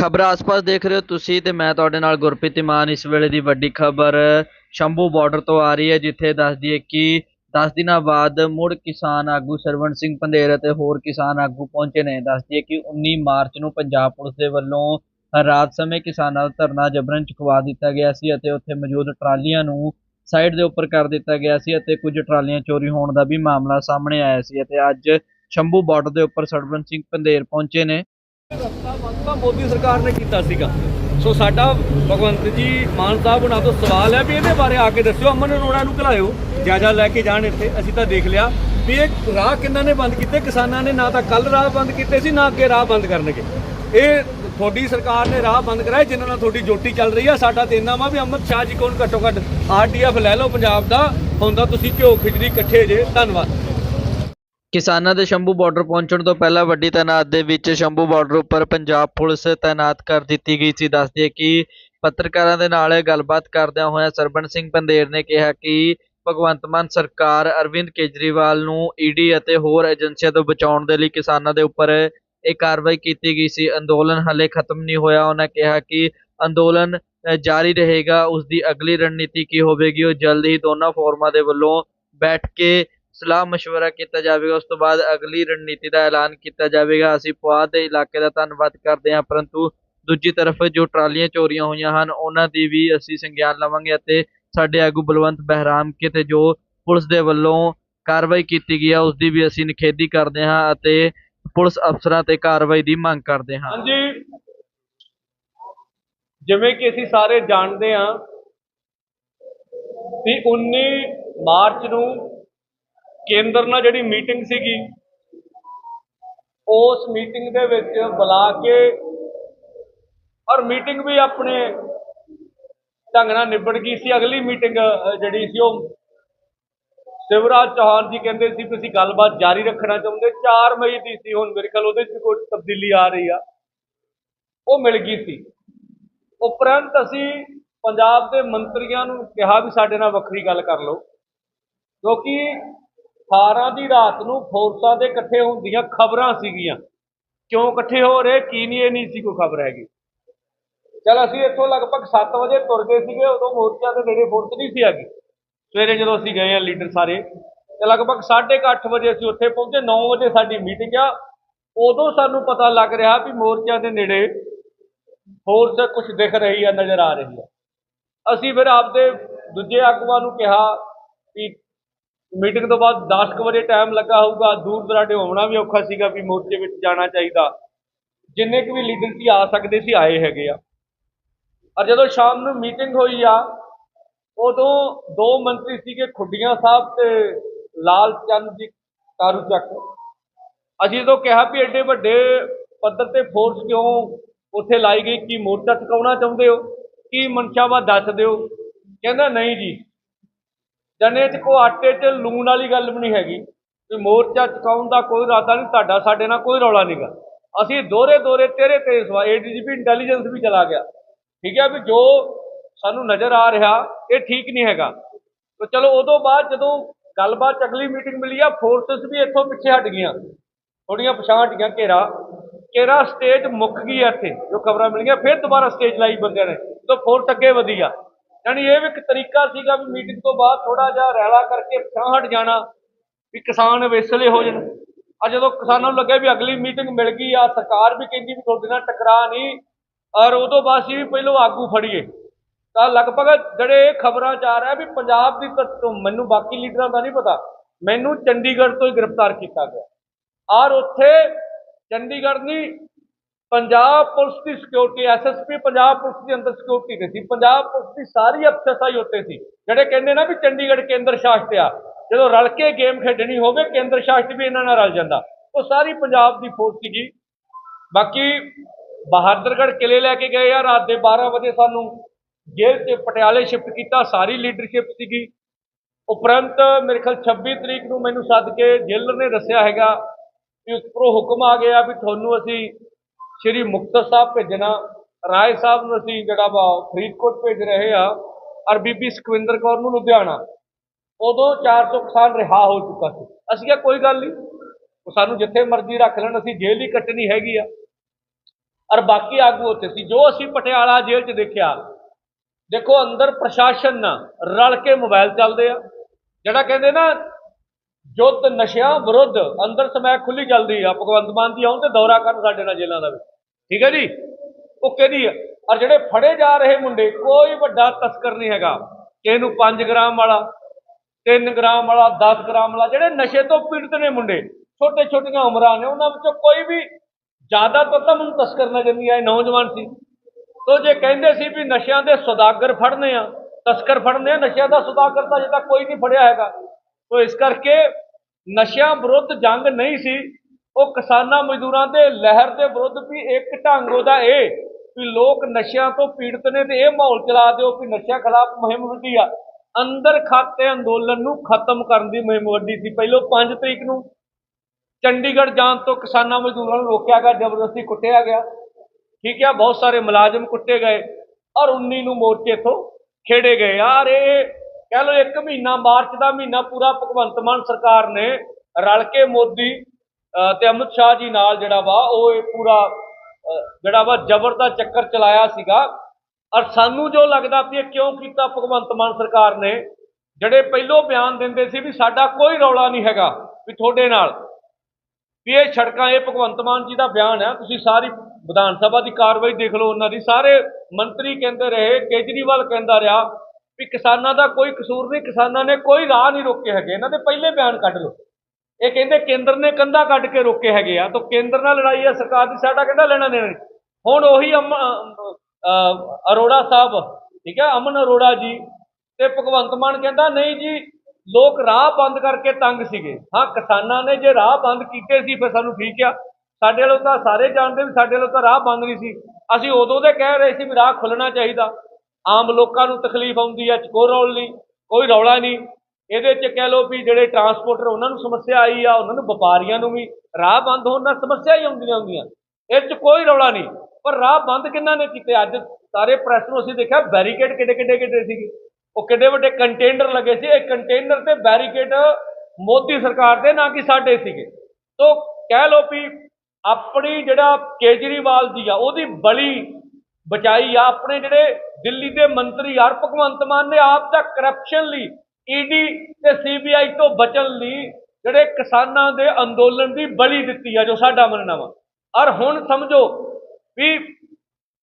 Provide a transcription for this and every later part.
ਖਬਰ ਆਸ-ਪਾਸ ਦੇਖ ਰਹੇ ਹੋ ਤੁਸੀਂ ਤੇ ਮੈਂ ਤੁਹਾਡੇ ਨਾਲ ਗੁਰਪ੍ਰੀਤ ਇਮਾਨ ਇਸ ਵੇਲੇ ਦੀ ਵੱਡੀ ਖਬਰ ਸ਼ੰਭੂ ਬਾਰਡਰ ਤੋਂ ਆ ਰਹੀ ਹੈ, ਜਿੱਥੇ ਦੱਸ ਦਈਏ ਕਿ 10 ਦਿਨਾਂ ਬਾਅਦ ਮੁੜ ਕਿਸਾਨ ਆਗੂ ਸਰਵਣ ਸਿੰਘ ਪੰਧੇਰ ਅਤੇ ਹੋਰ ਕਿਸਾਨ ਆਗੂ ਪਹੁੰਚੇ ਨੇ। ਦੱਸ ਦਈਏ ਕਿ 19 ਮਾਰਚ ਨੂੰ ਪੰਜਾਬ ਪੁਲਿਸ ਦੇ ਵੱਲੋਂ ਰਾਤ ਸਮੇਂ ਕਿਸਾਨਾਂ ਦਾ ਧਰਨਾ ਜਬਰਨ ਚੁਕਵਾ ਦਿੱਤਾ ਗਿਆ ਸੀ ਅਤੇ ਉੱਥੇ ਮੌਜੂਦ ਟਰਾਲੀਆਂ ਨੂੰ ਸਾਈਡ ਦੇ ਉੱਪਰ ਕਰ ਦਿੱਤਾ ਗਿਆ ਸੀ ਅਤੇ ਕੁਝ ਟਰਾਲੀਆਂ ਚੋਰੀ ਹੋਣ ਦਾ ਵੀ ਮਾਮਲਾ ਸਾਹਮਣੇ ਆਇਆ ਸੀ ਅਤੇ ਅੱਜ ਸ਼ੰਭੂ ਬਾਰਡਰ ਦੇ ਉੱਪਰ ਸਰਵਣ ਸਿੰਘ ਪੰਧੇਰ ਪਹੁੰਚੇ ਨੇ। ਰਸਤਾ ਬੰਦ ਤਾਂ ਮੋਦੀ ਸਰਕਾਰ ਨੇ ਕੀਤਾ ਸੀਗਾ। ਸੋ ਸਾਡਾ ਭਗਵੰਤ ਜੀ, ਮਾਨ ਸਾਹਿਬ ਉਹਨਾਂ ਤੋਂ ਸਵਾਲ ਹੈ ਵੀ ਇਹਦੇ ਬਾਰੇ ਆ ਕੇ ਦੱਸਿਓ, ਅਮਨ ਅਰੋੜਾ ਨੂੰ ਘਲਾਇਓ। ਜਾਇਜ਼ਾ ਲੈ ਕੇ ਜਾਣ ਇੱਥੇ, ਅਸੀਂ ਤਾਂ ਦੇਖ ਲਿਆ ਵੀ ਇਹ ਰਾਹ ਕਿੰਨਾਂ ਨੇ ਬੰਦ ਕੀਤੇ? ਕਿਸਾਨਾਂ ਨੇ ਨਾ ਤਾਂ ਕੱਲ ਰਾਹ ਬੰਦ ਕੀਤੇ ਸੀ, ਨਾ ਅੱਗੇ ਰਾਹ ਬੰਦ ਕਰਨਗੇ। ਇਹ ਤੁਹਾਡੀ ਸਰਕਾਰ ਨੇ ਰਾਹ ਬੰਦ ਕਰਾਏ, ਜਿਨ੍ਹਾਂ ਨਾਲ ਤੁਹਾਡੀ ਜੋਟੀ ਚੱਲ ਰਹੀ ਆ। ਸਾਡਾ ਤੇ ਇੰਨਾ ਵਾ ਵੀ ਅਮਰ ਸ਼ਾਹ ਜੀ ਕੋਲ ਘੱਟੋ ਘੱਟ ਆਰਡੀਐਫ ਲੈ ਲਓ, ਪੰਜਾਬ ਦਾ। ਹੁੰਦਾ ਤੁਸੀਂ ਘਿਓ ਖਿਚੜੀ ਇਕੱਠੇ ਜੇ। ਧੰਨਵਾਦ। ਕਿਸਾਨਾਂ ਦੇ ਸ਼ੰਭੂ ਬਾਰਡਰ ਪਹੁੰਚਣ ਤੋਂ ਪਹਿਲਾਂ ਵੱਡੀ ਤਾਇਨਾਤ ਦੇ ਵਿੱਚ ਸ਼ੰਭੂ ਬਾਰਡਰ ਉੱਪਰ ਪੰਜਾਬ ਪੁਲਿਸ ਤਾਇਨਾਤ ਕਰ ਦਿੱਤੀ ਗਈ ਸੀ। ਦੱਸਦੇ ਕਿ ਪੱਤਰਕਾਰਾਂ ਦੇ ਨਾਲ ਗੱਲਬਾਤ ਕਰਦਿਆਂ ਹੋਇਆਂ ਸਰਬਣ ਸਿੰਘ ਪੰਦੇਰ ਨੇ ਕਿਹਾ ਕਿ ਭਗਵੰਤ ਮਾਨ ਸਰਕਾਰ, ਅਰਵਿੰਦ ਕੇਜਰੀਵਾਲ ਨੂੰ ਈਡੀ ਅਤੇ ਹੋਰ ਏਜੰਸੀਆਂ ਤੋਂ ਬਚਾਉਣ ਦੇ ਲਈ ਕਿਸਾਨਾਂ ਦੇ ਉੱਪਰ ਇਹ ਕਾਰਵਾਈ ਕੀਤੀ ਗਈ ਸੀ। ਅੰਦੋਲਨ ਹਲੇ ਖਤਮ ਨਹੀਂ ਹੋਇਆ। ਉਹਨਾਂ ਕਿਹਾ ਕਿ ਅੰਦੋਲਨ ਜਾਰੀ ਰਹੇਗਾ। ਉਸ ਦੀ ਅਗਲੀ ਰਣਨੀਤੀ ਕੀ ਹੋਵੇਗੀ? ਉਹ ਜਲਦ ਹੀ ਦੋਨਾਂ ਫੋਰਮਾਂ ਦੇ ਵੱਲੋਂ ਬੈਠ ਕੇ ਸਲਾਹ مشورہ ਕੀਤਾ ਜਾਵੇਗਾ ਉਸ ਤੋਂ ਬਾਅਦ ਅਗਲੀ ਰਣਨੀਤੀ ਦਾ ਐਲਾਨ ਕੀਤਾ ਜਾਵੇਗਾ ਅਸੀਂ ਪੁਆਧ ਦੇ ਇਲਾਕੇ ਦਾ ਧੰਨਵਾਦ ਕਰਦੇ ਹਾਂ ਪਰੰਤੂ ਦੂਜੀ ਤਰਫ ਜੋ ਟਰਾਲੀਆਂ ਚੋਰੀਆਂ ਹੋਈਆਂ ਹਨ ਉਹਨਾਂ ਦੀ ਵੀ ਅਸੀਂ ਸੰਗਿਆਨ ਲਵਾਂਗੇ ਅਤੇ ਸਾਡੇ ਆਗੂ ਬਲਵੰਤ ਬਹਿਰਾਮ ਕੇ ਤੇ ਜੋ ਪੁਲਿਸ ਦੇ ਵੱਲੋਂ ਕਾਰਵਾਈ ਕੀਤੀ ਗਈ ਹੈ ਉਸ ਦੀ ਵੀ ਅਸੀਂ ਨਿਖੇਧੀ ਕਰਦੇ ਹਾਂ ਅਤੇ ਪੁਲਿਸ ਅਫਸਰਾਂ ਤੇ ਕਾਰਵਾਈ ਦੀ ਮੰਗ ਕਰਦੇ ਹਾਂ ਹਾਂਜੀ ਜਿਵੇਂ ਕਿ ਅਸੀਂ ਸਾਰੇ ਜਾਣਦੇ ਹਾਂ ਕਿ 19 ਮਾਰਚ ਨੂੰ ਕੇਂਦਰ ਨਾਲ ਜਿਹੜੀ ਮੀਟਿੰਗ ਸੀਗੀ, ਉਸ ਮੀਟਿੰਗ ਦੇ ਵਿੱਚ ਬੁਲਾ ਕੇ ਔਰ ਮੀਟਿੰਗ ਵੀ ਆਪਣੇ ਢੰਗ ਨਾਲ ਨਿਬੜ ਗਈ ਸੀ। ਅਗਲੀ ਮੀਟਿੰਗ ਜਿਹੜੀ ਸੀ ਉਹ ਸ਼ਿਵਰਾਜ ਚੌਹਾਨ ਜੀ ਕਹਿੰਦੇ ਸੀ ਕਿ ਅਸੀਂ ਗੱਲਬਾਤ ਜਾਰੀ ਰੱਖਣਾ ਚਾਹੁੰਦੇ। 4 ਮਈ ਦੀ ਸੀ ਹੁਣ ਮੇਰੇ ਖਿਆਲ ਉਹਦੇ 'ਚ ਕੋਈ ਤਬਦੀਲੀ ਆ ਰਹੀ ਆ। ਉਹ ਮਿਲ ਗਈ ਸੀ। ਉਪਰੰਤ ਅਸੀਂ ਪੰਜਾਬ ਦੇ ਮੰਤਰੀਆਂ ਨੂੰ ਕਿਹਾ ਵੀ ਸਾਡੇ ਨਾਲ ਵੱਖਰੀ ਗੱਲ ਕਰ ਲਓ। ਕਿਉਂਕਿ 18 ਦੀ ਰਾਤ ਨੂੰ ਫੋਰਸਾਂ ਦੇ ਇਕੱਠੇ ਹੋਣ ਦੀਆਂ ਖਬਰਾਂ ਸੀਗੀਆਂ। ਕਿਉਂ ਇਕੱਠੇ ਹੋ ਰਹੇ? ਕੀ ਨਹੀਂ, ਇਹ ਨਹੀਂ ਸੀ ਕੋਈ ਖਬਰ ਹੈਗੀ। ਚਲ ਅਸੀਂ ਇੱਥੋਂ ਲਗਭਗ 7 ਵਜੇ ਤੁਰ ਗਏ ਸੀਗੇ, ਉਦੋਂ ਮੋਰਚਾ ਦੇ ਨੇੜੇ ਫੋਰਸ ਨਹੀਂ ਸੀ ਹੈਗੀ। ਸਵੇਰੇ ਜਦੋਂ ਅਸੀਂ ਗਏ ਆ ਲੀਡਰ ਸਾਰੇ, ਤੇ ਲਗਭਗ 8:30 ਵਜੇ ਅਸੀਂ ਉੱਥੇ ਪਹੁੰਚੇ 9 ਵਜੇ ਸਾਡੀ ਮੀਟਿੰਗ ਆ। ਉਦੋਂ ਸਾਨੂੰ ਪਤਾ ਲੱਗ ਰਿਹਾ ਵੀ ਮੋਰਚਾ ਦੇ ਨੇੜੇ ਫੋਰਸ ਕੁਝ ਦਿਖ ਰਹੀ ਆ, ਨਜ਼ਰ ਆ ਰਹੀ ਆ। ਅਸੀਂ ਫਿਰ ਆਪਦੇ ਦੂਜੇ ਆਗੂਆਂ ਨੂੰ ਕਿਹਾ ਵੀ ਮੀਟਿੰਗ ਤੋਂ ਬਾਅਦ 10 ਕੁ ਵਜੇ ਟਾਈਮ ਲੱਗਾ ਹੋਊਗਾ, ਦੂਰ ਦਰਾਡੇ ਆਉਣਾ ਵੀ ਔਖਾ ਸੀਗਾ ਵੀ ਮੋਰਚੇ ਵਿੱਚ ਜਾਣਾ ਚਾਹੀਦਾ। ਜਿੰਨੇ ਕੁ ਵੀ ਲੀਡਰ ਸੀ ਆ ਸਕਦੇ ਸੀ, ਆਏ ਹੈਗੇ ਆ। ਔਰ ਜਦੋਂ ਸ਼ਾਮ ਨੂੰ ਮੀਟਿੰਗ ਹੋਈ ਆ, ਉਦੋਂ ਦੋ ਮੰਤਰੀ ਸੀਗੇ, ਖੁੱਡੀਆਂ ਸਾਹਿਬ ਤੇ ਲਾਲ ਚੰਦ ਜੀ ਕਾਰੂ ਚੱਕ। ਅਸੀਂ ਜਦੋਂ ਕਿਹਾ ਵੀ ਐਡੇ ਵੱਡੇ ਪੱਧਰ ਤੇ ਫੋਰਸ ਕਿਉਂ ਉੱਥੇ ਲਾਈ ਗਈ, ਕੀ ਮੋਰਚਾ ਚੁਕਾਉਣਾ ਚਾਹੁੰਦੇ ਹੋ? ਕੀ ਮਨਸ਼ਾਵਾ ਦੱਸ ਦਿਓ ਕਹਿੰਦਾ, ਨਹੀਂ ਜੀ ਜਨੇ ਚ ਕੋ ਆਟੇ 'ਚ ਲੂਣ ਵਾਲੀ ਗੱਲ ਵੀ ਨਹੀਂ ਹੈਗੀ। ਵੀ ਮੋਰਚਾ ਚੁਕਾਉਣ ਦਾ ਕੋਈ ਇਰਾਦਾ ਨਹੀਂ, ਤੁਹਾਡਾ, ਸਾਡੇ ਨਾਲ ਕੋਈ ਰੌਲਾ ਨਹੀਂਗਾ ਅਸੀਂ ਦੋਰੇ ਦੋਰੇ ਤੇਰੇ ਤੇ ਸਵਾ ਏਡੀਜੀਪੀ ਇੰਟੈਲੀਜੈਂਸ ਵੀ ਚਲਾ ਗਿਆ। ਠੀਕ ਹੈ ਵੀ ਜੋ ਸਾਨੂੰ ਨਜ਼ਰ ਆ ਰਿਹਾ, ਇਹ ਠੀਕ ਨਹੀਂ ਹੈਗਾ। ਤੇ ਚਲੋ ਉਦੋਂ ਬਾਅਦ ਜਦੋਂ ਗੱਲਬਾਤ 'ਚ ਅਗਲੀ ਮੀਟਿੰਗ ਮਿਲੀ ਆ ਫੋਰਸਸ ਵੀ ਇੱਥੋਂ ਪਿੱਛੇ ਹਟ ਗਈਆਂ। ਥੋੜੀਆਂ ਪਛਾਣ ਗਈਆਂ ਘੇਰਾ। ਘੇਰਾ ਸਟੇਜ ਮੁੱਕ ਗਈ ਆ ਇੱਥੇ, ਜੋ ਖਬਰਾਂ ਮਿਲੀਆਂ, ਫਿਰ ਦੁਬਾਰਾ ਸਟੇਜ ਲਾਈ ਬੰਦਿਆਂ ਨੇ। ਤਾਂ ਫੋਰਸ ਅੱਗੇ ਵਧੀ ਆ। ਯਾਨੀ ਇਹ ਵੀ ਇੱਕ ਤਰੀਕਾ ਸੀਗਾ ਵੀ ਮੀਟਿੰਗ ਤੋਂ ਬਾਅਦ ਥੋੜਾ ਜਿਹਾ ਰੈਲਾ ਕਰਕੇ ਪਛਾਣ ਹਟ ਜਾਣਾ, ਵੀ ਕਿਸਾਨ ਵੇਸਲੇ ਹੋ ਜਾਣ। ਆ ਜਦੋਂ ਕਿਸਾਨਾਂ ਨੂੰ ਲੱਗਿਆ ਵੀ ਅਗਲੀ ਮੀਟਿੰਗ ਮਿਲ ਗਈ ਆ ਸਰਕਾਰ ਵੀ ਕਹਿੰਦੀ ਵੀ ਤੁਹਾਡੇ ਨਾਲ ਟਕਰਾ ਨਹੀਂ, ਔਰ ਉਦੋਂ ਬਾਅਦ ਅਸੀਂ ਵੀ ਪਹਿਲੋਂ ਆਗੂ ਫੜੀਏ। ਤਾਂ ਲਗਭਗ ਜਿਹੜੇ ਇਹ ਖਬਰਾਂ ਚ ਆ ਰਿਹਾ ਵੀ ਪੰਜਾਬ ਦੀ ਤੋਂ ਮੈਨੂੰ ਬਾਕੀ ਲੀਡਰਾਂ ਦਾ ਨਹੀਂ ਪਤਾ, ਮੈਨੂੰ ਚੰਡੀਗੜ੍ਹ ਤੋਂ ਹੀ ਗ੍ਰਿਫਤਾਰ ਕੀਤਾ ਗਿਆ। ਔਰ ਉੱਥੇ ਚੰਡੀਗੜ੍ਹ ਨਹੀਂ ਪੰਜਾਬ ਪੁਲਿਸ ਦੀ ਸਿਕਿਉਰਿਟੀ ਐਸਐਸਪੀ ਪੰਜਾਬ ਪੁਲਿਸ ਦੇ ਅੰਦਰ ਸਿਕਿਉਰਿਟੀ ਤੇ ਸੀ। ਪੰਜਾਬ ਪੁਲਿਸ ਦੀ ਸਾਰੀ ਅਫਸਰਸ਼ਾਹੀ ਉੱਤੇ ਸੀ। ਜਿਹੜੇ ਕਹਿੰਦੇ ਨਾ ਵੀ ਚੰਡੀਗੜ੍ਹ ਕੇਂਦਰ ਸ਼ਾਸਿਤ ਆ, ਜਦੋਂ ਰਲ ਕੇ ਗੇਮ ਖੇਡਣੀ ਹੋਵੇ, ਕੇਂਦਰ ਸ਼ਾਸਿਤ ਵੀ ਇਹਨਾਂ ਨਾਲ ਰਲ ਜਾਂਦਾ। ਉਹ ਸਾਰੀ ਪੰਜਾਬ ਦੀ ਫੋਰਸ ਸੀਗੀ ਬਾਕੀ ਬਹਾਦਰਗੜ੍ਹ ਕਿਲੇ ਲੈ ਕੇ ਗਏ ਆ। ਰਾਤ ਦੇ 12 ਵਜੇ ਸਾਨੂੰ ਜੇਲ੍ਹ ਤੇ ਪਟਿਆਲੇ ਸ਼ਿਫਟ ਕੀਤਾ। ਸਾਰੀ ਲੀਡਰਸ਼ਿਪ ਸੀਗੀ। ਉਪਰੰਤ ਮੇਰੇ ਖਿਆਲ 26 ਤਰੀਕ ਨੂੰ ਮੈਨੂੰ ਸੱਦ ਕੇ ਜੇਲਰ ਨੇ ਦੱਸਿਆ ਹੈਗਾ ਕਿ ਉੱਪਰੋਂ ਹੁਕਮ ਆ ਗਿਆ ਵੀ ਤੁਹਾਨੂੰ ਅਸੀਂ ਸ਼੍ਰੀ ਮੁਕਤਸਰ ਸਾਹਿਬ ਭੇਜਣਾ। ਰਾਏ ਸਾਹਿਬ ਨੂੰ ਅਸੀਂ ਜਿਹੜਾ ਵਾ ਫਰੀਦਕੋਟ ਭੇਜ ਰਹੇ ਆ ਔਰ ਬੀਬੀ ਸੁਖਵਿੰਦਰ ਕੌਰ ਨੂੰ ਲੁਧਿਆਣਾ। ਉਦੋਂ 400 ਕਿਸਾਨ ਰਿਹਾ ਹੋ ਚੁੱਕਾ ਸੀ। ਅਸੀਂ ਕਿਹਾ, ਕੋਈ ਗੱਲ ਨਹੀਂ। ਉਹ ਸਾਨੂੰ ਜਿੱਥੇ ਮਰਜ਼ੀ ਰੱਖ ਲੈਣ, ਅਸੀਂ ਜੇਲ੍ਹ ਹੀ ਕੱਟਣੀ ਹੈਗੀ ਆ। ਔਰ ਬਾਕੀ ਆਗੂ ਉੱਥੇ ਸੀ। ਜੋ ਅਸੀਂ ਪਟਿਆਲਾ ਜੇਲ੍ਹ 'ਚ ਦੇਖਿਆ, ਦੇਖੋ ਅੰਦਰ ਪ੍ਰਸ਼ਾਸਨ ਨਾਲ ਰਲ ਕੇ ਮੋਬਾਈਲ ਚੱਲਦੇ ਆ। ਜਿਹੜਾ ਕਹਿੰਦੇ ਨਾ ਯੁੱਧ ਨਸ਼ਿਆਂ ਵਿਰੁੱਧ ਅੰਦਰ ਸਮੈਕ ਖੁੱਲੀ ਚੱਲਦੀ ਆ, ਭਗਵੰਤ ਮਾਨ ਦੀ ਆਉਣ ਤੇ ਦੌਰਾ ਕਰਨ ਸਾਡੇ ਨਾਲ ਜੇਲ੍ਹਾਂ ਦਾ ਵੀ। ਠੀਕ ਹੈ ਜੀ? ਉਹ ਕਿਹਦੀ ਆ? ਔਰ ਜਿਹੜੇ ਫੜੇ ਜਾ ਰਹੇ ਮੁੰਡੇ, ਕੋਈ ਵੱਡਾ ਤਸਕਰ ਨਹੀਂ ਹੈਗਾ। ਕਿਸੇ ਨੂੰ 5 ਗ੍ਰਾਮ ਵਾਲਾ 3 ਗ੍ਰਾਮ ਵਾਲਾ 10 ਗ੍ਰਾਮ ਵਾਲਾ, ਜਿਹੜੇ ਨਸ਼ੇ ਤੋਂ ਪੀੜਤ ਨੇ ਮੁੰਡੇ ਛੋਟੇ ਛੋਟੀਆਂ ਉਮਰਾਂ ਨੇ, ਉਹਨਾਂ ਵਿੱਚੋਂ ਕੋਈ ਵੀ ਜ਼ਿਆਦਾਤਰ ਤਾਂ ਮੈਨੂੰ ਤਸਕਰ ਨਜ਼ਰ ਨਹੀਂ ਆਏ ਨੌਜਵਾਨ ਸੀ। ਤੋ ਜੇ ਕਹਿੰਦੇ ਸੀ ਵੀ ਨਸ਼ਿਆਂ ਦੇ ਸੁਦਾਗਰ ਫੜਨੇ ਆ, ਤਸਕਰ ਫੜਨੇ ਆ, ਨਸ਼ਿਆਂ ਦਾ ਸੁਦਾਗਰ ਤਾਂ ਅਜੇ ਤੱਕ ਕੋਈ ਨਹੀਂ ਫੜਿਆ ਹੈਗਾ। ਤੋ ਇਸ ਕਰਕੇ ਨਸ਼ਿਆਂ ਵਿਰੁੱਧ ਜੰਗ ਨਹੀਂ ਸੀ। ਉਹ ਕਿਸਾਨਾਂ ਮਜ਼ਦੂਰਾਂ ਦੇ ਲਹਿਰ ਦੇ ਵਿਰੁੱਧ ਵੀ ਇੱਕ ਢੰਗ ਉਹਦਾ ਇਹ ਵੀ ਲੋਕ ਨਸ਼ਿਆਂ ਤੋਂ ਪੀੜਤ ਨੇ ਤੇ ਇਹ ਮਾਹੌਲ ਚਲਾ ਦਿਓ ਕਿ ਨਸ਼ਿਆਂ ਖਿਲਾਫ ਮੁਹਿੰਮ ਵੱਡੀ ਆ। ਅੰਦਰ ਖਾਤੇ ਅੰਦੋਲਨ ਨੂੰ ਖਤਮ ਕਰਨ ਦੀ ਮੁਹਿੰਮ ਵੱਡੀ ਸੀ। ਪਹਿਲੋਂ 5 ਤਰੀਕ ਨੂੰ ਚੰਡੀਗੜ੍ਹ ਜਾਣ ਤੋਂ ਕਿਸਾਨਾਂ ਮਜ਼ਦੂਰਾਂ ਨੂੰ ਰੋਕਿਆ ਗਿਆ, ਜ਼ਬਰਦਸਤੀ ਕੁੱਟਿਆ ਗਿਆ। ਠੀਕ ਹੈ ਬਹੁਤ ਸਾਰੇ ਮੁਲਾਜ਼ਮ ਕੁੱਟੇ ਗਏ ਔਰ 19 ਨੂੰ ਮੋਰਚੇ ਤੋਂ ਖੇੜੇ ਗਏ। ਯਾਰ ਇਹ ਕਹਿ ਲਓ ਇੱਕ ਮਹੀਨਾ ਮਾਰਚ ਦਾ ਮਹੀਨਾ ਪੂਰਾ ਭਗਵੰਤ ਮਾਨ ਸਰਕਾਰ ਨੇ ਰਲ ਕੇ ਮੋਦੀ ਅਹ, ਤੇ ਅਮਿਤ ਸ਼ਾਹ ਜੀ ਨਾਲ ਜਿਹੜਾ ਵਾ ਉਹ ਇਹ ਪੂਰਾ ਜਿਹੜਾ ਵਾ ਜ਼ਬਰ ਦਾ ਚੱਕਰ ਚਲਾਇਆ ਸੀਗਾ। ਔਰ ਸਾਨੂੰ ਜੋ ਲੱਗਦਾ ਵੀ ਇਹ ਕਿਉਂ ਕੀਤਾ ਭਗਵੰਤ ਮਾਨ ਸਰਕਾਰ ਨੇ ਜਿਹੜੇ ਪਹਿਲੋਂ ਬਿਆਨ ਦਿੰਦੇ ਸੀ ਵੀ ਸਾਡਾ ਕੋਈ ਰੌਲਾ ਨਹੀਂ ਹੈਗਾ ਵੀ ਤੁਹਾਡੇ ਨਾਲ। ਵੀ ਇਹ ਸੜਕਾਂ ਇਹ ਭਗਵੰਤ ਮਾਨ ਜੀ ਦਾ ਬਿਆਨ ਹੈ ਤੁਸੀਂ ਸਾਰੀ ਵਿਧਾਨ ਸਭਾ ਦੀ ਕਾਰਵਾਈ ਦੇਖ ਲਓ ਉਹਨਾਂ ਦੀ। ਸਾਰੇ ਮੰਤਰੀ ਕਹਿੰਦੇ ਰਹੇ ਕੇਜਰੀਵਾਲ ਕਹਿੰਦਾ ਰਿਹਾ ਵੀ ਕਿਸਾਨਾਂ ਦਾ ਕੋਈ ਕਸੂਰ ਨਹੀਂ, ਕਿਸਾਨਾਂ ਨੇ ਕੋਈ ਰਾਹ ਨਹੀਂ ਰੋਕੇ ਹੈਗੇ। ਇਹਨਾਂ ਦੇ ਪਹਿਲੇ ਬਿਆਨ ਕੱਢ ਲਓ। ਇਹ ਕਹਿੰਦੇ ਕੇਂਦਰ ਨੇ ਕੰਧਾ ਕੱਢ ਕੇ ਰੋਕੇ ਹੈਗੇ ਆ। ਤਾਂ ਕੇਂਦਰ ਨਾਲ ਲੜਾਈ ਹੈ ਸਰਕਾਰ ਦੀ ਸਾਡਾ ਕਿਹੜਾ ਲੈਣਾ ਦੇਣਾ ਨਹੀਂ। ਹੁਣ ਉਹੀ ਅਮ- ਅਰੋੜਾ ਸਾਹਿਬ, ਠੀਕ ਹੈ ਅਮਨ ਅਰੋੜਾ ਜੀ ਤੇ ਭਗਵੰਤ ਮਾਨ ਕਹਿੰਦਾ, ਨਹੀਂ ਜੀ, ਲੋਕ ਰਾਹ ਬੰਦ ਕਰਕੇ ਤੰਗ ਸੀਗੇ। ਹਾਂ, ਕਿਸਾਨਾਂ ਨੇ ਜੇ ਰਾਹ ਬੰਦ ਕੀਤੇ ਸੀ, ਫਿਰ ਸਾਨੂੰ ਠੀਕ ਆ। ਸਾਡੇ ਵੱਲੋਂ ਤਾਂ ਸਾਰੇ ਜਾਣਦੇ ਵੀ ਸਾਡੇ ਵੱਲੋਂ ਤਾਂ ਰਾਹ ਬੰਦ ਨਹੀਂ ਸੀ। ਅਸੀਂ ਉਦੋਂ ਦੇ ਕਹਿ ਰਹੇ ਸੀ ਵੀ ਰਾਹ ਖੁੱਲਣਾ ਚਾਹੀਦਾ। ਆਮ ਲੋਕਾਂ ਨੂੰ ਤਕਲੀਫ ਆਉਂਦੀ ਹੈ ਚਕੋਰ ਰੌਲ ਨਹੀਂ, ਕੋਈ ਰੌਲਾ ਨਹੀਂ। ਇਹਦੇ ਚ ਕਹਿ ਲਓ ਵੀ ਜਿਹੜੇ ਟਰਾਂਸਪੋਰਟਰ ਉਹਨਾਂ ਨੂੰ ਸਮੱਸਿਆ ਆਈ ਆ, ਉਹਨਾਂ ਨੂੰ ਵਪਾਰੀਆਂ ਨੂੰ ਵੀ ਰਾਹ ਬੰਦ ਹੋਣ ਨਾਲ ਸਮੱਸਿਆ ਹੀ ਆਉਂਦੀਆਂ ਹੁੰਦੀਆਂ। ਇਹ ਚ ਕੋਈ ਰੌਲਾ ਨਹੀਂ। ਪਰ ਰਾਹ ਬੰਦ ਕਿੰਨਾਂ ਨੇ ਕੀਤੇ? ਅੱਜ ਸਾਰੇ ਪ੍ਰੈਸ ਨੂੰ ਅਸੀਂ ਦੇਖਿਆ ਬੈਰੀਕੇਡ ਕਿੱਡੇ ਕਿੱਡੇ ਕਿੱਡੇ ਸੀਗੇ। ਉਹ ਕਿੱਡੇ ਵੱਡੇ ਕੰਟੇਨਰ ਲੱਗੇ ਸੀ। ਇਹ ਕੰਟੇਨਰ ਤੇ ਬੈਰੀਕੇਡ ਮੋਦੀ ਸਰਕਾਰ ਦੇ, ਨਾ ਕਿ ਸਾਡੇ ਸੀਗੇ। ਤੋਂ ਕਹਿ ਲਓ ਵੀ ਆਪਣੀ ਜਿਹੜਾ ਕੇਜਰੀਵਾਲ ਜੀ ਆ, ਉਹਦੀ ਬਲੀ ਬਚਾਈ ਆ ਆਪਣੇ ਜਿਹੜੇ ਦਿੱਲੀ ਦੇ ਮੰਤਰੀ ਯਾਰ ਭਗਵੰਤ ਮਾਨ ਨੇ ਆਪ ਦਾ ਕਰਪਸ਼ਨ ਲਈ ਈਡੀ ਤੇ ਸੀਬੀਆਈ ਤੋਂ ਬਚਣ ਲਈ ਜਿਹੜੇ ਕਿਸਾਨਾਂ ਦੇ ਅੰਦੋਲਨ ਦੀ ਬਲੀ ਦਿੱਤੀ ਆ ਜੋ ਸਾਡਾ ਮੰਨਣਾ ਵਾ। ਔਰ ਹੁਣ ਸਮਝੋ ਵੀ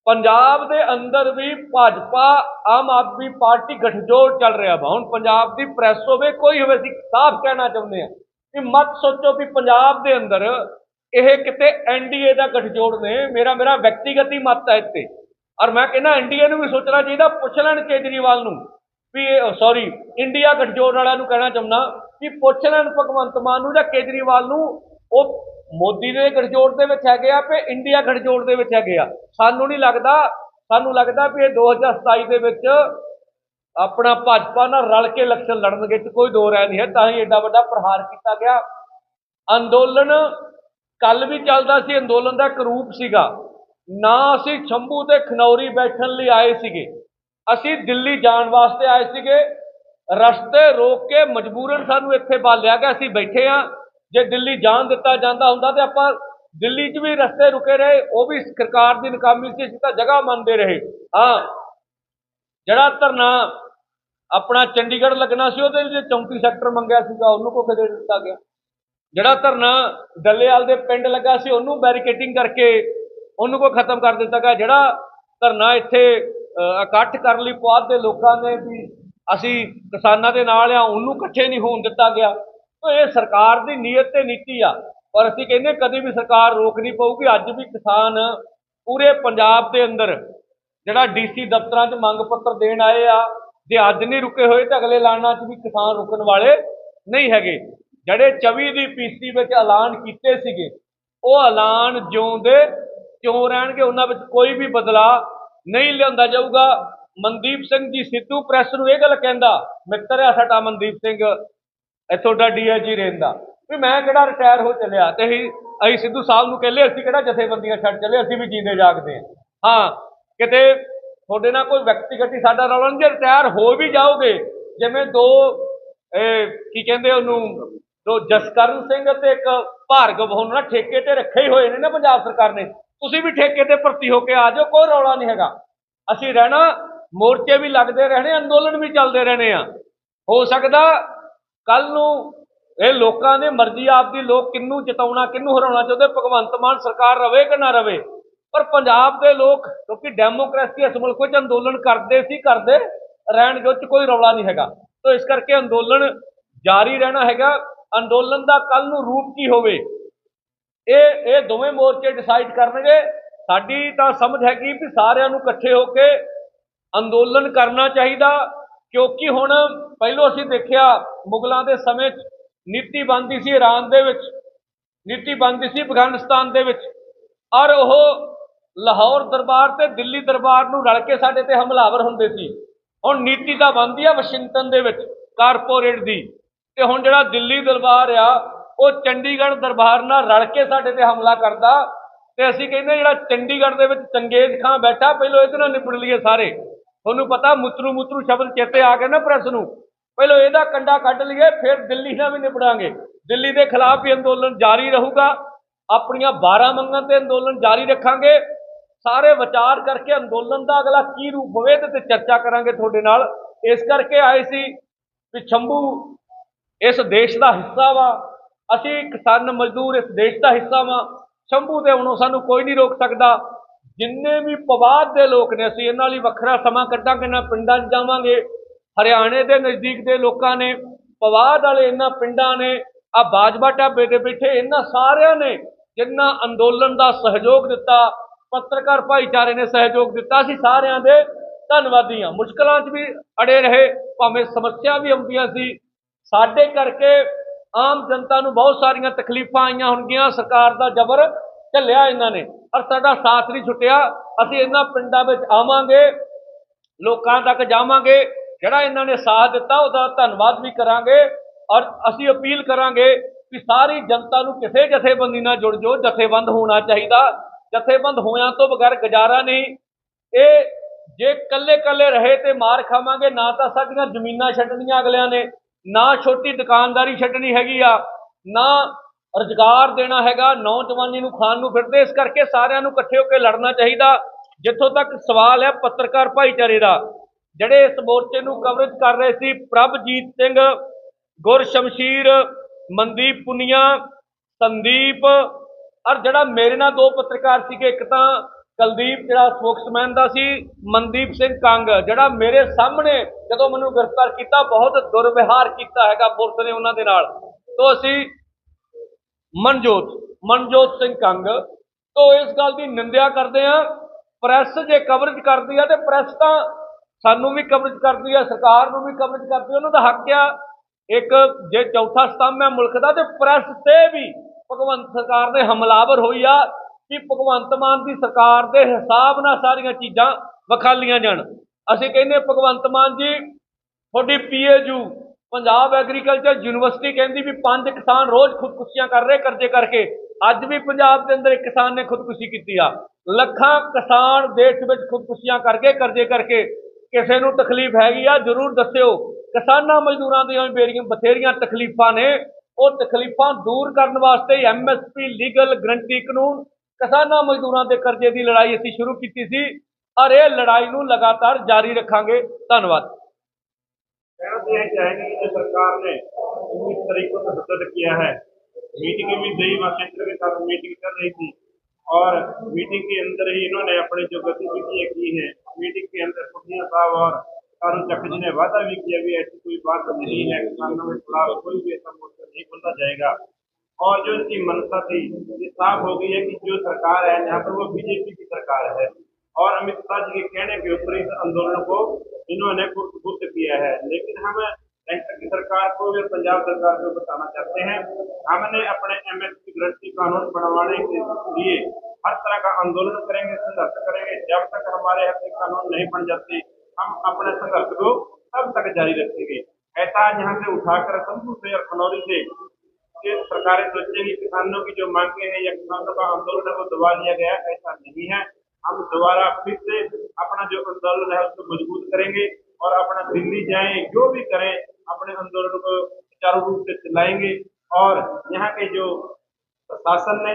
ਪੰਜਾਬ ਦੇ ਅੰਦਰ ਵੀ ਭਾਜਪਾ, ਆਮ ਆਦਮੀ ਪਾਰਟੀ ਗਠਜੋੜ ਚੱਲ ਰਿਹਾ ਵਾ। ਹੁਣ ਪੰਜਾਬ ਦੀ ਪ੍ਰੈਸ ਹੋਵੇ, ਕੋਈ ਹੋਵੇ, ਅਸੀਂ ਸਾਫ਼ ਕਹਿਣਾ ਚਾਹੁੰਦੇ ਆ ਕਿ ਮਤ ਸੋਚੋ ਵੀ ਪੰਜਾਬ ਦੇ ਅੰਦਰ ਇਹ ਕਿਤੇ ਐਨਡੀਏ ਦਾ ਗਠਜੋੜ ਨੇ, ਮੇਰਾ ਮੇਰਾ ਵਿਅਕਤੀਗਤ ਹੀ ਮਤ ਹੈ ਇੱਥੇ। ਔਰ ਮੈਂ ਕਹਿੰਦਾ ਇੰਡੀਆ ਨੂੰ ਵੀ ਸੋਚਣਾ ਚਾਹੀਦਾ, ਪੁੱਛ ਲੈਣ ਕੇਜਰੀਵਾਲ ਨੂੰ ਵੀ ਸੌਰੀ ਇੰਡੀਆ ਗਠਜੋੜ ਵਾਲਿਆਂ ਨੂੰ ਕਹਿਣਾ ਚਾਹੁੰਦਾ ਕਿ ਪੁੱਛ ਲੈਣ ਭਗਵੰਤ ਮਾਨ ਨੂੰ ਜਾਂ ਕੇਜਰੀਵਾਲ ਨੂੰ, ਉਹ ਮੋਦੀ ਦੇ ਗਠਜੋੜ ਦੇ ਵਿੱਚ ਹੈਗੇ ਆ ਤੇ ਇੰਡੀਆ ਗਠਜੋੜ ਦੇ ਵਿੱਚ ਹੈਗੇ ਆ। ਸਾਨੂੰ ਨਹੀਂ ਲੱਗਦਾ, ਸਾਨੂੰ ਲੱਗਦਾ ਵੀ ਇਹ 2027 ਦੇ ਵਿੱਚ ਆਪਣਾ ਭਾਜਪਾ ਨਾਲ ਰਲ ਕੇ ਇਲੈਕਸ਼ਨ ਲੜਨਗੇ ਚ ਕੋਈ ਦੋ ਰਾਏ ਨਹੀਂ ਹੈ, ਤਾਂ ਹੀ ਐਡਾ ਵੱਡਾ ਪ੍ਰਹਾਰ ਕੀਤਾ ਗਿਆ। ਅੰਦੋਲਨ ਕੱਲ ਵੀ ਚੱਲਦਾ ਸੀ, ਅੰਦੋਲਨ ਦਾ ਇੱਕ ਰੂਪ ਸੀਗਾ। ਨਾ ਅਸੀਂ ਸ਼ੰਭੂ ਤੇ ਖਨੌਰੀ ਬੈਠਣ ਲਈ ਆਏ ਸੀਗੇ। ਅਸੀਂ ਦਿੱਲੀ ਜਾਣ ਵਾਸਤੇ ਆਏ ਸੀਗੇ। ਰਸਤੇ ਰੋਕ ਕੇ ਮਜਬੂਰਨ ਸਾਨੂੰ ਇੱਥੇ ਬਾਲਿਆ ਗਿਆ ਅਸੀਂ ਬੈਠੇ ਆ ਜੇ ਦਿੱਲੀ ਜਾਣ ਦਿੱਤਾ ਜਾਂਦਾ ਹੁੰਦਾ ਤੇ ਆਪਾਂ ਦਿੱਲੀ 'ਚ ਵੀ ਰਸਤੇ ਰੁਕੇ ਰਹੇ, ਉਹ ਵੀ ਸਰਕਾਰ ਦੀ ਨਕਾਮੀ ਸੀ, ਅਸੀਂ ਤਾਂ ਜਗ੍ਹਾ ਮੰਨਦੇ ਰਹੇ। ਹਾਂ, ਜਿਹੜਾ ਧਰਨਾ ਆਪਣਾ ਚੰਡੀਗੜ੍ਹ ਲੱਗਣਾ ਸੀ, ਉਹਦੇ ਲਈ 34 ਸੈਕਟਰ ਮੰਗਿਆ ਸੀਗਾ, ਉਹਨੂੰ ਕੋਖੇ ਦੇ ਦਿੱਤਾ ਗਿਆ। ਜਿਹੜਾ ਧਰਨਾ ਡੱਲੇਵਾਲ ਦੇ ਪਿੰਡ ਲੱਗਾ ਸੀ, ਉਹਨੂੰ ਬੈਰੀਕੇਟਿੰਗ ਕਰਕੇ ਉਹਨੂੰ ਕੋ ਖਤਮ ਕਰ ਦਿੱਤਾ ਗਿਆ। ਜਿਹੜਾ ਧਰਨਾ ਇੱਥੇ ਇਕੱਠ ਕਰਨ ਲਈ ਪੁਆਧ ਦੇ ਲੋਕਾਂ ਨੇ ਵੀ ਅਸੀਂ ਕਿਸਾਨਾਂ ਦੇ ਨਾਲ ਆ, ਉਹਨੂੰ ਇਕੱਠੇ ਨਹੀਂ ਹੋਣ ਦਿੱਤਾ ਗਿਆ। ਤਾਂ ਇਹ ਸਰਕਾਰ ਦੀ ਨੀਅਤ ਤੇ ਨੀਤੀ ਆ। ਪਰ ਅਸੀਂ ਕਹਿੰਦੇ ਕਦੇ ਵੀ ਸਰਕਾਰ ਰੋਕ ਨਹੀਂ ਪਊਗੀ। ਅੱਜ ਵੀ ਕਿਸਾਨ ਪੂਰੇ ਪੰਜਾਬ ਦੇ ਅੰਦਰ ਜਿਹੜਾ ਡੀਸੀ ਦਫ਼ਤਰਾਂ 'ਚ ਮੰਗ ਪੱਤਰ ਦੇਣ ਆਏ ਆ, ਜੇ ਅੱਜ ਨਹੀਂ ਰੁਕੇ ਹੋਏ ਤਾਂ ਅਗਲੇ ਲਾਣਾ 'ਚ ਵੀ ਕਿਸਾਨ ਰੁਕਣ ਵਾਲੇ ਨਹੀਂ ਹੈਗੇ। ਜਿਹੜੇ 24 ਦੀ ਪੀਸੀ ਵਿੱਚ ਐਲਾਨ ਕੀਤੇ ਸੀਗੇ, ਉਹ ਐਲਾਨ ਜਿਉਂਦੇ ਕਿਉਂ ਰਹਿਣਗੇ? ਉਹਨਾਂ ਵਿੱਚ ਕੋਈ ਵੀ ਬਦਲਾਅ ਨਹੀਂ ਲਿਆਂਦਾ ਜਾਊਗਾ। ਮਨਦੀਪ ਸਿੰਘ ਜੀ ਸਿੱਧੂ ਪ੍ਰੈਸ ਨੂੰ ਇਹ ਗੱਲ ਕਹਿੰਦਾ, ਮਿੱਤਰ ਆ ਸਾਡਾ ਮਨਦੀਪ ਸਿੰਘ, ਇੱਥੋਂ ਦਾ ਡੀਆਈਜੀ ਰਹਿੰਦਾ। ਵੀ ਮੈਂ ਕਿਹੜਾ ਰਿਟਾਇਰ ਹੋ ਚੱਲਿਆ? ਤੇ ਅਸੀਂ ਅਸੀਂ ਸਿੱਧੂ ਸਾਹਿਬ ਨੂੰ ਕਹਿੰਦੇ, ਅਸੀਂ ਕਿਹੜਾ ਜਥੇਬੰਦੀਆਂ ਛੱਡ ਚੱਲੇ, ਅਸੀਂ ਵੀ ਜੀਂਦੇ ਜਾਗਦੇ ਹਾਂ। ਹਾਂ, ਕਿਤੇ ਤੁਹਾਡੇ ਨਾਲ ਕੋਈ ਵਿਅਕਤੀਗਤ ਸਾਡਾ ਰੌਲਾ ਨਹੀਂ, ਜੇ ਰਿਟਾਇਰ ਹੋ ਵੀ ਜਾਓਗੇ, ਜਿਵੇਂ ਦੋ, ਇਹ ਕੀ ਕਹਿੰਦੇ ਉਹਨੂੰ, ਦੋ ਜਸਕਰਨ ਸਿੰਘ ਤੇ ਇੱਕ ਭਾਰਗਵ ਹੁਣ ਨਾ ਠੇਕੇ ਤੇ ਰੱਖੇ ਹੀ ਹੋਏ ਨੇ ਨਾ ਪੰਜਾਬ ਸਰਕਾਰ ਨੇ। ਤੁਸੀਂ ਵੀ ਠੇਕੇ ਤੇ ਭਰਤੀ ਹੋ ਕੇ ਆ ਜਾਓ, ਕੋਈ ਰੌਲਾ ਨਹੀਂ ਹੈਗਾ। ਅਸੀਂ ਰਹਿਣਾ, ਮੋਰਚੇ ਵੀ ਲੱਗਦੇ ਰਹਿਣੇ, ਅੰਦੋਲਨ ਵੀ ਚੱਲਦੇ ਰਹਿਣੇ ਆ। ਹੋ ਸਕਦਾ ਕੱਲ ਨੂੰ ਇਹ ਲੋਕਾਂ ਨੇ ਮਰਜ਼ੀ ਆਪਦੀ ਲੋਕ ਕਿੰਨੂੰ ਜਿਤਾਉਣਾ, ਕਿੰਨੂੰ ਹਰਾਉਣਾ ਚਾਹੁੰਦੇ, ਭਗਵੰਤ ਮਾਨ ਸਰਕਾਰ ਰਵੇ ਕਿ ਨਾ ਰਵੇ। ਪਰ ਪੰਜਾਬ ਦੇ ਲੋਕ, ਕਿਉਂਕਿ ਡੈਮੋਕ੍ਰੇਸੀ ਇਸ ਮੁਲਕ ਵਿੱਚ ਅੰਦੋਲਨ ਕਰਦੇ ਸੀ, ਕਰਦੇ ਰਹਿਣ ਜੋ ਚ ਕੋਈ ਰੌਲਾ ਨਹੀਂ ਹੈਗਾ। ਤੋ ਇਸ ਕਰਕੇ ਅੰਦੋਲਨ ਜਾਰੀ ਰਹਿਣਾ ਹੈਗਾ। ਅੰਦੋਲਨ ਦਾ ਕੱਲ ਨੂੰ ਰੂਪ ਕੀ ਹੋਵੇ? ਇਹ ਇਹ ਦੋਵੇਂ ਮੋਰਚੇ ਡਿਸਾਈਡ ਕਰਨਗੇ। ਸਾਡੀ ਤਾਂ ਸਮਝ ਹੈਗੀ ਵੀ ਸਾਰਿਆਂ ਨੂੰ ਇਕੱਠੇ ਹੋ ਕੇ ਅੰਦੋਲਨ ਕਰਨਾ ਚਾਹੀਦਾ, ਕਿਉਂਕਿ ਹੁਣ ਪਹਿਲੋਂ ਅਸੀਂ ਦੇਖਿਆ ਮੁਗਲਾਂ ਦੇ ਸਮੇਂ 'ਚ ਨੀਤੀ ਬਣਦੀ ਸੀ ਈਰਾਨ ਦੇ ਵਿੱਚ, ਨੀਤੀ ਬਣਦੀ ਸੀ ਅਫਗਾਨਿਸਤਾਨ ਦੇ ਵਿੱਚ। ਔਰ ਉਹ ਲਾਹੌਰ ਦਰਬਾਰ ਤੇ ਦਿੱਲੀ ਦਰਬਾਰ ਨੂੰ ਰਲ ਕੇ ਸਾਡੇ ਤੇ ਹਮਲਾਵਰ ਹੁੰਦੇ ਸੀ। ਹੁਣ ਨੀਤੀ ਤਾਂ ਬਣਦੀ ਆ ਵਾਸ਼ਿੰਗਟਨ ਦੇ ਵਿੱਚ, ਕਾਰਪੋਰੇਟ ਦੀ। ਤੇ ਹੁਣ ਜਿਹੜਾ ਦਿੱਲੀ ਦਰਬਾਰ ਆ ਉਹ ਚੰਡੀਗੜ੍ਹ ਦਰਬਾਰ ਨਾਲ ਰਲ ਕੇ ਸਾਡੇ ਤੇ ਹਮਲਾ ਕਰਦਾ ਤੇ ਅਸੀਂ ਕਹਿੰਦੇ ਜਿਹੜਾ ਚੰਡੀਗੜ੍ਹ ਦੇ ਵਿੱਚ ਚੰਗੇਜ਼ ਖਾਂ ਬੈਠਾ, ਪਹਿਲਾਂ ਇਹਦੇ ਨਾਲ ਨਿਬੜ ਲਈਏ ਸਾਰੇ। ਤੁਹਾਨੂੰ ਪਤਾ ਮੁਤਰੂ ਮੁਤਰੂ ਸ਼ਬਦ ਚੇਤੇ ਆ ਗਏ ਨਾ ਪ੍ਰੈਸ ਨੂੰ। ਪਹਿਲਾਂ ਇਹਦਾ ਕੰਡਾ ਕੱਢ ਲਈਏ, ਫਿਰ ਦਿੱਲੀ ਨਾਲ ਵੀ ਨਿਬੜਾਂਗੇ ਦਿੱਲੀ ਦੇ ਖਿਲਾਫ ਵੀ ਅੰਦੋਲਨ ਜਾਰੀ ਰਹੂਗਾ। ਆਪਣੀਆਂ 12 ਮੰਗਾਂ ਤੇ ਅੰਦੋਲਨ ਜਾਰੀ ਰੱਖਾਂਗੇ। ਸਾਰੇ ਵਿਚਾਰ ਕਰਕੇ ਅੰਦੋਲਨ ਦਾ ਅਗਲਾ ਕੀ ਰੂਪ ਹੋਵੇ ਤੇ ਤੇ ਚਰਚਾ ਕਰਾਂਗੇ ਤੁਹਾਡੇ ਨਾਲ। ਇਸ ਕਰਕੇ ਆਏ ਸੀ ਵੀ ਸ਼ੰਭੂ ਇਸ ਦੇਸ਼ ਦਾ ਹਿੱਸਾ ਵਾ। ਅਸੀਂ ਕਿਸਾਨ ਮਜ਼ਦੂਰ ਇਸ ਦੇਸ਼ ਦਾ ਹਿੱਸਾ ਵਾਂ। ਸ਼ੰਭੂ ਦੇ ਹੁਣੋਂ ਸਾਨੂੰ ਕੋਈ ਨਹੀਂ ਰੋਕ ਸਕਦਾ। ਜਿੰਨੇ ਵੀ ਪਵਾਦ ਦੇ ਲੋਕ ਨੇ, ਅਸੀਂ ਇਹਨਾਂ ਲਈ ਵੱਖਰਾ ਸਮਾਂ ਕੱਢਾਂਗੇ ਨਾ ਪਿੰਡਾਂ 'ਚ ਜਾਵਾਂਗੇ। ਹਰਿਆਣੇ ਦੇ ਨਜ਼ਦੀਕ ਦੇ ਲੋਕਾਂ ਨੇ, ਪਵਾਦ ਵਾਲੇ ਇਹਨਾਂ ਪਿੰਡਾਂ ਨੇ ਆ ਬਾਜਵਾ ਢਾਬੇ ਤੇ ਬੈਠੇ ਇਹਨਾਂ ਸਾਰਿਆਂ ਨੇ ਜਿੰਨਾ ਅੰਦੋਲਨ ਦਾ ਸਹਿਯੋਗ ਦਿੱਤਾ, ਪੱਤਰਕਾਰ ਭਾਈਚਾਰੇ ਨੇ ਸਹਿਯੋਗ ਦਿੱਤਾ ਸੀ ਸਾਰਿਆਂ ਦੇ ਧੰਨਵਾਦੀ ਹਾਂ। ਮੁਸ਼ਕਲਾਂ 'ਚ ਵੀ ਅੜੇ ਰਹੇ, ਭਾਵੇਂ ਸਮੱਸਿਆ ਵੀ ਆਉਂਦੀਆਂ ਸੀ। ਸਾਡੇ ਕਰਕੇ ਆਮ ਜਨਤਾ ਨੂੰ ਬਹੁਤ ਸਾਰੀਆਂ ਤਕਲੀਫਾਂ ਆਈਆਂ ਹੋਣਗੀਆਂ, ਸਰਕਾਰ ਦਾ ਜ਼ਬਰ ਝੱਲਿਆ ਇਹਨਾਂ ਨੇ। ਪਰ ਸਾਡਾ ਸਾਥ ਨਹੀਂ ਛੁੱਟਿਆ, ਅਸੀਂ ਇਹਨਾਂ ਪਿੰਡਾਂ ਵਿੱਚ ਆਵਾਂਗੇ, ਲੋਕਾਂ ਤੱਕ ਜਾਵਾਂਗੇ, ਜਿਹੜਾ ਇਹਨਾਂ ਨੇ ਸਾਥ ਦਿੱਤਾ ਉਹਦਾ ਧੰਨਵਾਦ ਵੀ ਕਰਾਂਗੇ ਔਰ ਅਸੀਂ ਅਪੀਲ ਕਰਾਂਗੇ ਕਿ ਸਾਰੀ ਜਨਤਾ ਨੂੰ ਕਿਸੇ ਜਥੇਬੰਦੀ ਨਾਲ ਜੁੜ ਜਾਓ, ਜਥੇਬੰਦ ਹੋਣਾ ਚਾਹੀਦਾ। ਜਥੇਬੰਦ ਹੋਇਆਂ ਤੋਂ ਬਗੈਰ ਗੁਜ਼ਾਰਾ ਨਹੀਂ। ਇਹ ਜੇ ਕੱਲੇ ਕੱਲੇ ਰਹੇ ਤੇ ਮਾਰ ਖਾਵਾਂਗੇ, ਨਾ ਤਾਂ ਸਾਡੀਆਂ ਜ਼ਮੀਨਾਂ ਛੱਡਣੀਆਂ ਅਗਲਿਆਂ ਨੇ। ਨਾ ਛੋਟੀ ਦੁਕਾਨਦਾਰੀ ਛੱਡਣੀ ਹੈਗੀ ਆ, ਨਾ ਰੁਜ਼ਗਾਰ ਦੇਣਾ ਹੈਗਾ, ਨੌਜਵਾਨੀ ਨੂੰ ਖਾਣ ਨੂੰ ਫਿਰਦੇ, ਇਸ ਕਰਕੇ ਸਾਰਿਆਂ ਨੂੰ ਇਕੱਠੇ ਹੋ ਕੇ ਲੜਨਾ ਚਾਹੀਦਾ। ਜਿੱਥੋਂ ਤੱਕ ਸਵਾਲ ਹੈ ਪੱਤਰਕਾਰ ਭਾਈਚਾਰੇ ਦਾ, ਜਿਹੜੇ ਇਸ ਮੋਰਚੇ ਨੂੰ ਕਵਰੇਜ ਕਰ ਰਹੇ ਸੀ, ਪ੍ਰਭਜੀਤ ਸਿੰਘ, ਗੁਰਸ਼ਮਸ਼ੀਰ, ਮਨਦੀਪ ਪੁਨੀਆ, ਸੰਦੀਪ, ਔਰ ਜਿਹੜਾ ਮੇਰੇ ਨਾਲ ਦੋ ਪੱਤਰਕਾਰ ਸੀਗੇ, ਇੱਕ ਤਾਂ ਕੁਲਦੀਪ ਜਿਹੜਾ ਸਪੋਕਸਮੈਨ ਦਾ ਸੀ, ਮਨਦੀਪ ਸਿੰਘ ਕੰਗ, ਜਿਹੜਾ ਮੇਰੇ ਸਾਹਮਣੇ ਜਦੋਂ ਮੈਨੂੰ ਗ੍ਰਿਫਤਾਰ ਕੀਤਾ, ਬਹੁਤ ਦੁਰਵਿਹਾਰ ਕੀਤਾ ਹੈਗਾ ਪੁਲਿਸ ਨੇ ਉਹਨਾਂ ਦੇ ਨਾਲ। ਤੋਂ ਅਸੀਂ ਮਨਜੋਤ ਮਨਜੋਤ ਸਿੰਘ ਕੰਗ, ਤੋਂ ਇਸ ਗੱਲ ਦੀ ਨਿੰਦਿਆ ਕਰਦੇ ਆ ਪ੍ਰੈਸ ਜੇ ਕਵਰੇਜ ਕਰਦੀ ਆ, ਤੇ ਪ੍ਰੈਸ ਤਾਂ ਸਾਨੂੰ ਵੀ ਕਵਰੇਜ ਕਰਦੀ ਆ, ਸਰਕਾਰ ਨੂੰ ਵੀ ਕਵਰੇਜ ਕਰਦੀ ਆ, ਉਹਨਾਂ ਦਾ ਹੱਕ ਆ। ਇੱਕ ਜੇ ਚੌਥਾ ਸਤੰਭ ਹੈ ਮੁਲਕ ਦਾ, ਤੇ ਪ੍ਰੈਸ ਤੇ ਵੀ ਭਗਵੰਤ ਸਰਕਾਰ ਦੇ ਹਮਲਾਵਰ ਹੋਈ ਆ। ਕਿ ਭਗਵੰਤ ਮਾਨ ਦੀ ਸਰਕਾਰ ਦੇ ਹਿਸਾਬ ਨਾਲ ਸਾਰੀਆਂ ਚੀਜ਼ਾਂ ਵਿਖਾਲੀਆਂ ਜਾਣ। ਅਸੀਂ ਕਹਿੰਦੇ ਭਗਵੰਤ ਮਾਨ ਜੀ, ਤੁਹਾਡੀ ਪੀਏਯੂ ਪੰਜਾਬ ਐਗਰੀਕਲਚਰ ਯੂਨੀਵਰਸਿਟੀ ਕਹਿੰਦੀ ਵੀ ਪੰਜ ਕਿਸਾਨ ਰੋਜ਼ ਖੁਦਕੁਸ਼ੀਆਂ ਕਰ ਰਹੇ, ਕਰਜ਼ੇ ਕਰਕੇ। ਅੱਜ ਵੀ ਪੰਜਾਬ ਦੇ ਅੰਦਰ ਇੱਕ ਕਿਸਾਨ ਨੇ ਖੁਦਕੁਸ਼ੀ ਕੀਤੀ ਆ। ਲੱਖਾਂ ਕਿਸਾਨ ਦੇਸ਼ ਵਿੱਚ ਖੁਦਕੁਸ਼ੀਆਂ ਕਰਕੇ, ਕਰਜ਼ੇ ਕਰਕੇ ਕਿਸੇ ਨੂੰ ਤਕਲੀਫ ਹੈਗੀ ਆ, ਜਰੂਰ ਦੱਸਿਓ। ਕਿਸਾਨਾਂ ਮਜ਼ਦੂਰਾਂ ਦੀਆਂ ਬੇਰੀਆਂ, ਬਥੇਰੀਆਂ ਤਕਲੀਫਾਂ ਨੇ। ਉਹ ਤਕਲੀਫਾਂ ਦੂਰ ਕਰਨ ਵਾਸਤੇ ਐਮਐਸਪੀ ਲੀਗਲ ਗਰੰਟੀ ਕਾਨੂੰਨ ਕਿਸਾਨਾਂ ਮਜ਼ਦੂਰਾਂ ਦੇ ਕਰਜ਼ੇ ਦੀ ਲੜਾਈ ਅਸੀਂ ਸ਼ੁਰੂ ਕੀਤੀ ਸੀ ਔਰ ਇਹ ਲੜਾਈ ਨੂੰ ਲਗਾਤਾਰ ਜਾਰੀ ਰੱਖਾਂਗੇ ਧੰਨਵਾਦ कहना तो यही चाहेंगे कि जो सरकार ने उन्नीस तारीख को सदस्यता किया है मीटिंग में दई महाक्षेत्र के साथ मीटिंग कर रही थी और मीटिंग के अंदर ही इन्होंने अपनी जो गतिविधियां की हैं मीटिंग के अंदर पुनिया साहब और कारू चक्र जी ने वादा भी किया भी ऐसी कोई बात नहीं है किसानों के खिलाफ कोई भी ऐसा मोर्चा नहीं खोला जाएगा और जो इनकी मंशा थी, ये साफ़ हो गई है कि जो सरकार है, यहाँ पर वो बीजेपी की सरकार है। और अमित शाह जी के कहने के ऊपर इस आंदोलन को इन्होंने गुप्त किया है। लेकिन हम सेंटर की सरकार को या पंजाब सरकार को बताना चाहते हैं, हमने अपने एम एस गृहस्थी कानून बनवाने के लिए हर तरह का आंदोलन करेंगे, संघर्ष करेंगे। जब तक हमारे हक के कानून नहीं बन जाते, हम अपने संघर्ष को तब तक जारी रखेंगे। ऐसा यहाँ से उठाकर शंभू से और खनौरी से कि सरकारें सोचेंगी किसानों की जो मांगे हैं या किसानों का आंदोलन है, वो दबा लिया गया ऐसा नहीं है। हम दोबारा फिर से अपना जो आंदोलन है, उसको मज़बूत करेंगे और अपना दिल्ली जाएँ, जो भी करें, अपने आंदोलन को सुचारू रूप से चलाएँगे। और यहाँ के जो प्रशासन ने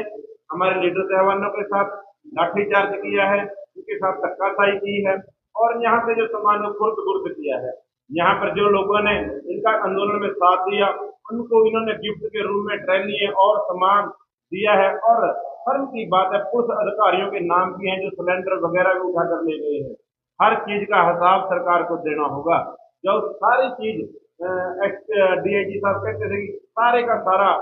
हमारे लीडर साहबानों के साथ लाठीचार्ज किया है, उनके साथ धक्काशाही की है और यहाँ से जो खुर्द बुर्द किया है। यहाँ पर जो लोगों ने इनका आंदोलन में साथ दिया उनको इन्होंने गिफ्ट के रूप में ट्रैली और सामान दिया है और फर्म की बात है, पुलिस अधिकारियों के नाम भी हैं जो सिलेंडर वगैरह भी उठा कर ले गए हैं। हर चीज़ का हिसाब सरकार को देना होगा। जब सारी चीज़ डीआईजी साहब कहते थे कि सारे का सारा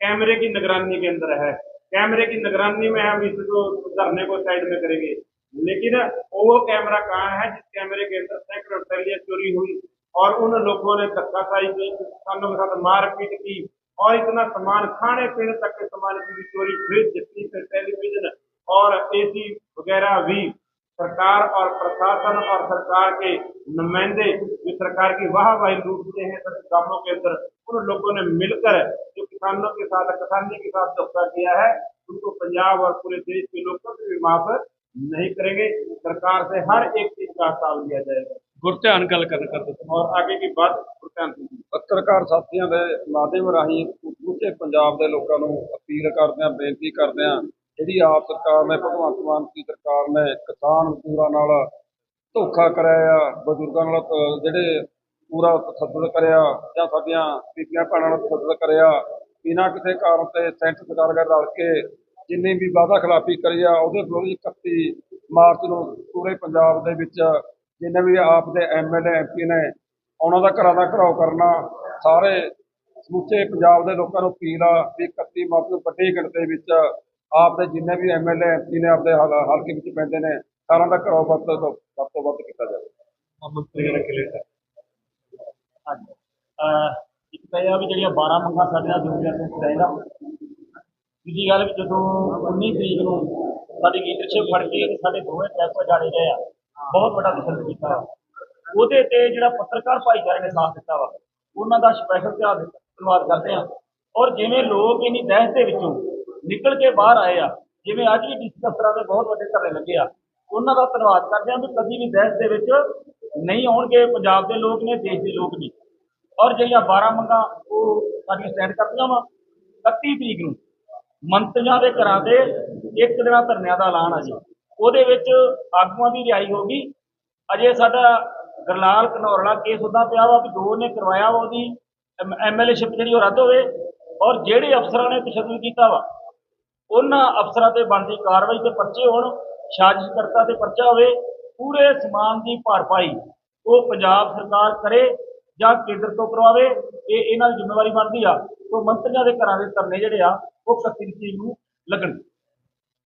कैमरे की निगरानी के अंदर है। कैमरे की निगरानी में हम इसको धरने को साइड में करेंगे। लेकिन वो कैमरा कहाँ है? जिस कैमरे के अंदर सैकड़ों चोरी हुई। और उन लोगों ने धक्काशाही की किसानों के साथ मारपीट की और इतना सामान खाने पीने तक के सामान की भी चोरी फ्रिज टीवी टेलीविज़न और एसी वगैरह भी सरकार और प्रशासन और सरकार के नुमाइंदे जो सरकार की वाहवाही लूटते हैं कामों के अंदर, उन लोगों ने मिलकर जो किसानों के साथ, किसानी के साथ धोखा किया है, उनको पंजाब और पूरे देश के लोग कभी भी माफ़ नहीं करेंगे। सरकार से हर एक चीज़ का हिसाब लिया जाएगा। ਗੁਰਧਿਆਨ ਗੱਲ ਕਰਨ ਕਰ ਔਰ ਅੱਗੇ ਕੀ ਬਾਤ ਗੁਰਧਿਆਨ ਪੱਤਰਕਾਰ ਸਾਥੀਆਂ ਦੇ ਮਾਧਿਅਮ ਰਾਹੀਂ ਪੂਰੇ ਪੰਜਾਬ ਦੇ ਲੋਕਾਂ ਨੂੰ ਅਪੀਲ ਕਰਦੇ ਆ ਬੇਨਤੀ ਕਰਦੇ ਆ ਜਿਹੜੀ ਆਪ ਸਰਕਾਰ ਨੇ, ਭਗਵੰਤ ਮਾਨ ਦੀ ਸਰਕਾਰ ਨੇ ਕਿਸਾਨ ਮਜ਼ਦੂਰਾਂ ਨਾਲ ਧੋਖਾ ਕਰਾਇਆ ਬਜ਼ੁਰਗਾਂ ਨਾਲ ਜਿਹੜੇ ਪੂਰਾ ਤਸੱਦਦ ਕਰਿਆ, ਜਾਂ ਸਾਡੀਆਂ ਬੀਬੀਆਂ ਭੈਣਾਂ ਨਾਲ ਤਸੱਦਦ ਕਰਿਆ, ਬਿਨਾਂ ਕਿਸੇ ਕਾਰਨ ਤੇ ਸੈਂਟਰ ਸਰਕਾਰ ਨਾਲ ਰਲ ਕੇ ਜਿੰਨੇ ਵੀ ਵਾਅਦਾ ਖਿਲਾਫੀ ਕਰੀ ਆ, ਉਹਦੇ ਵਿਰੁੱਧ 31 ਮਾਰਚ ਨੂੰ ਪੂਰੇ ਪੰਜਾਬ ਦੇ ਵਿੱਚ ਜਿੰਨੇ ਵੀ ਆਪ ਦੇ ਐਮਐਲਏ ਐਮਪੀ ਨੇ, ਉਹਨਾਂ ਦਾ ਘਰਾਂ ਦਾ ਘਰਾਓ ਕਰਨਾ, ਸਾਰੇ ਸਮੁੱਚੇ ਪੰਜਾਬ ਦੇ ਲੋਕਾਂ ਨੂੰ ਅਪੀਲ ਆ ਵੀ 31 ਮਾਰਚ ਨੂੰ ਵੱਡੀ ਗਿਣਤੀ ਵਿੱਚ ਆਪ ਦੇ ਜਿੰਨੇ ਵੀ ਐਮਐਲਏ ਐਮਪੀ ਨੇ ਆਪਦੇ ਹਲਕੇ ਵਿੱਚ ਪੈਂਦੇ ਨੇ ਸਾਰਾ ਦਾ ਘਰਾਓ ਵੱਧ ਤੋਂ ਵੱਧ ਤੋਂ ਵੱਧ ਕੀਤਾ ਜਾਵੇ। ਤਾਂ। ਇਹ ਆ ਵੀ ਜਿਹੜੀਆਂ 12 ਮੰਗਾਂ ਸਾਡੇ ਜੁੜੀਆਂ ਨੇ ਚਾਹੀਦਾ ਦੂਜੀ ਗੱਲ ਵੀ ਜਦੋਂ 19 ਤਰੀਕ ਨੂੰ ਸਾਡੀ ਲੀਡਰਸ਼ਿਪ ਫੜ ਕੇ ਸਾਡੇ ਦੋਵੇਂ ਟੈਸਟ ਜਾਣੇ ਗਏ ਆ ਬਹੁਤ ਵੱਡਾ ਤਸੱਦਦ ਕੀਤਾ। ਉਹਦੇ ਤੇ ਜਿਹੜਾ ਪੱਤਰਕਾਰ ਭਾਈਚਾਰੇ ਨੇ ਸਾਥ ਦਿੱਤਾ ਵਾ, ਉਹਨਾਂ ਦਾ ਸਪੈਸ਼ਲ ਧਿਆਨ ਧੰਨਵਾਦ ਕਰਦੇ ਆ ਔਰ ਜਿਵੇਂ ਲੋਕ ਇਨੀ ਦਹਿਸ਼ਤ ਦੇ ਵਿੱਚੋਂ ਨਿਕਲ ਕੇ ਬਾਹਰ ਆਏ ਆ, ਜਿਵੇਂ ਅੱਜ ਵੀ ਡੀਸੀ ਦਫ਼ਤਰਾਂ ਦੇ ਬਹੁਤ ਵੱਡੇ ਧਰਨੇ ਲੱਗੇ ਆ, ਉਹਨਾਂ ਦਾ ਧੰਨਵਾਦ ਕਰਦੇ ਆ ਵੀ ਕਦੀ ਵੀ ਦਹਿਸ਼ਤ ਦੇ ਵਿੱਚ ਨਹੀਂ ਆਉਣਗੇ। ਪੰਜਾਬ ਦੇ ਲੋਕ ਨੇ, ਦੇਸ਼ ਦੇ ਲੋਕ ਨੇ। ਔਰ ਜਿਹੜੀਆਂ 12 ਮੰਗਾਂ ਉਹ ਸਾਡੀਆਂ ਸਟੈਂਡ ਕਰਦੀਆਂ ਵਾ 31 ਤਰੀਕ ਨੂੰ ਮੰਤਰੀਆਂ ਦੇ ਘਰਾਂ ਦੇ ਇੱਕ ਦਿਨਾਂ ਧਰਨਿਆਂ ਦਾ ਐਲਾਨ ਆ ਜੀ। ਉਹਦੇ ਵਿੱਚ ਆਗੂਆਂ ਦੀ ਰਿਹਾਈ ਹੋ ਗਈ। ਅਜੇ ਸਾਡਾ ਗਰਲਾਲ ਘਨੌਰਲਾ ਕੇਸ ਉਦਾਂ ਪਿਆ ਵਾ ਵੀ ਦੋ ਨੇ ਕਰਵਾਇਆ ਵਾ ਉਹਦੀ ਐਮਐਲਏਸ਼ਿਪ ਜਿਹੜੀ ਉਹ ਰੱਦ ਹੋਵੇ ਔਰ ਜਿਹੜੇ ਅਫਸਰਾਂ ਨੇ ਤਸ਼ੱਦਦ ਕੀਤਾ ਵਾ, ਉਹਨਾਂ ਅਫਸਰਾਂ ਤੇ ਬਣਦੀ ਕਾਰਵਾਈ ਤੇ ਪਰਚੇ ਹੋਣ, ਸਾਜ਼ਿਸ਼ਕਰਤਾ ਤੇ ਪਰਚਾ ਹੋਵੇ, ਪੂਰੇ ਸਮਾਨ ਦੀ ਭਰਪਾਈ ਉਹ ਪੰਜਾਬ ਸਰਕਾਰ ਕਰੇ ਜਾਂ ਕੇਂਦਰ ਤੋਂ ਕਰਵਾਵੇ, ਇਹ ਇਹਨਾਂ ਦੀ ਜ਼ਿੰਮੇਵਾਰੀ ਬਣਦੀ ਆ। ਤੋਂ ਮੰਤਰੀਆਂ ਦੇ ਘਰਾਂ ਦੇ ਧਰਨੇ ਜਿਹੜੇ ਆ, ਉਹ 31 ਤਰੀਕ ਨੂੰ ਲੱਗਣ।